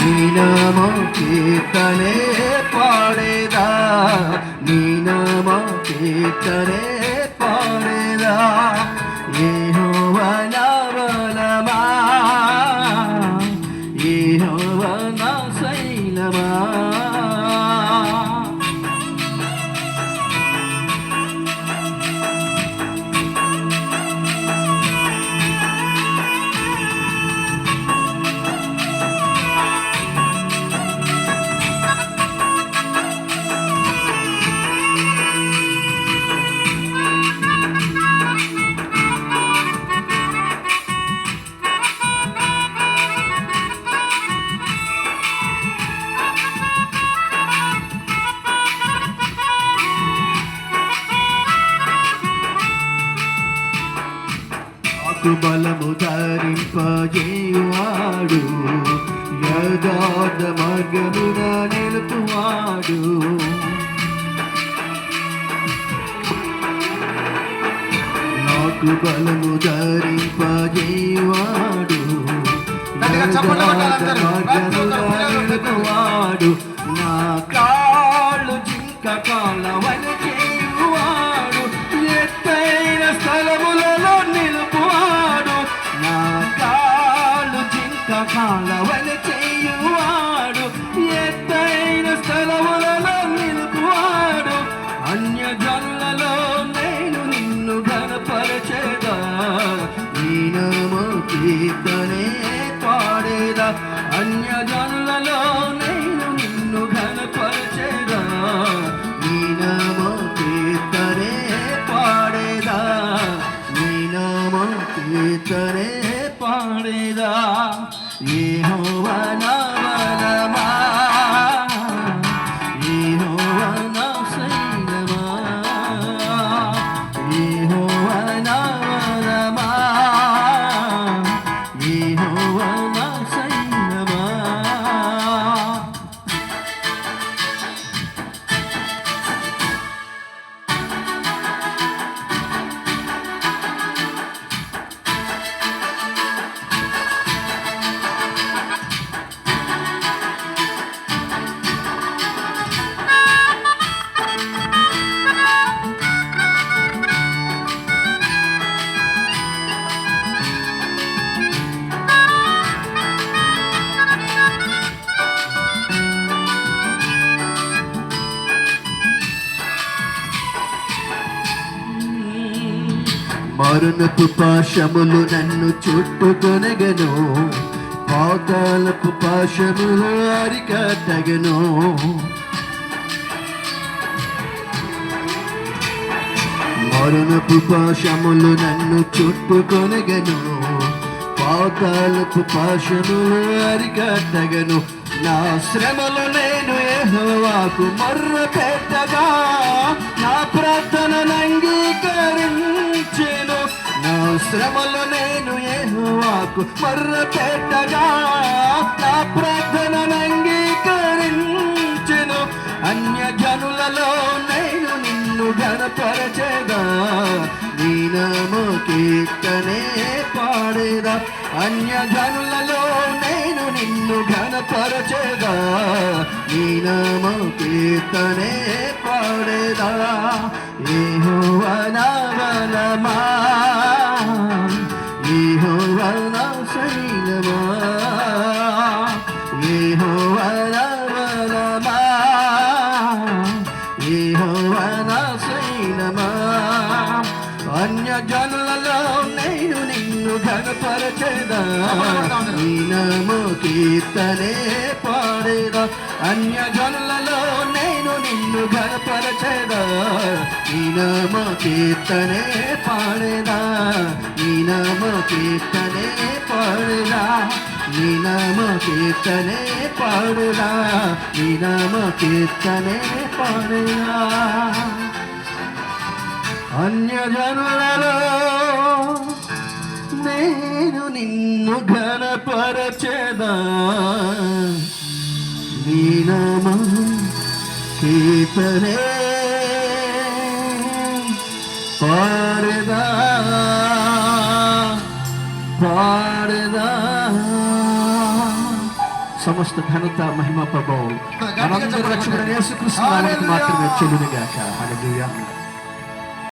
నీనామ కీర్తనే పాడేదా నీనామ కీర్తనే నాకు బలము ధరింపజేయువాడు యథార్థ మార్గమున నిలుపువాడు. నాకు బలము కొట్టాలి అందరూ. మార్గమున నిలుపువాడు. జనులలో నేను నిన్ను ఘనపరచేదా. నీ నామ కీర్తనే పాడేదా. నీ నామ కీర్తనే పాడేదా. మరణపు పాశములు నన్ను చుట్టుకొనగను. పాతాలపు పాశములు అరికట్టగను. మరణపు పాశములు నన్ను చుట్టుకొనగను. పాతాలపు పాశములు అరికట్టగను. నా శ్రమలు నేను యెహోవాకు మర్ర పెట్టగా నా ప్రార్థన శ్రమలు నేను యెహోవాకు మర్ర పెట్టగా నా ప్రార్థన అంగీకరించెను. అన్య జనులలో నేను నిన్ను ఘనపరచగా నీ నామ కీర్తనే పాడేదా అన్య జనులలో నేను నిన్ను ఘనపరచేదా నీ నామ కీర్తనే పాడేదా యెహోవా యెహోవా నేను నిన్ను ఘనపరచెదా నీ నామ కీర్తనే పాడేదా. అన్య జనులలో నేను నిన్ను ఘనపరచెదా నీ నామ కీర్తనే పాడేదా. నీ కీర్తనే పాడేదా. నీ నామ కీర్తనే పాడురా నీ నామ కీర్తనే పాడురా అన్యజనులలో నేను నిన్ను ఘనపరచేదా నీ నామ కీర్తనే పాడదా పాడదా? సమస్త ఘనత మహిమ ప్రభావం మనందరి నామమునకు హల్లెలూయా. మాత్రమే చెల్లును గాక హల్లెలూయా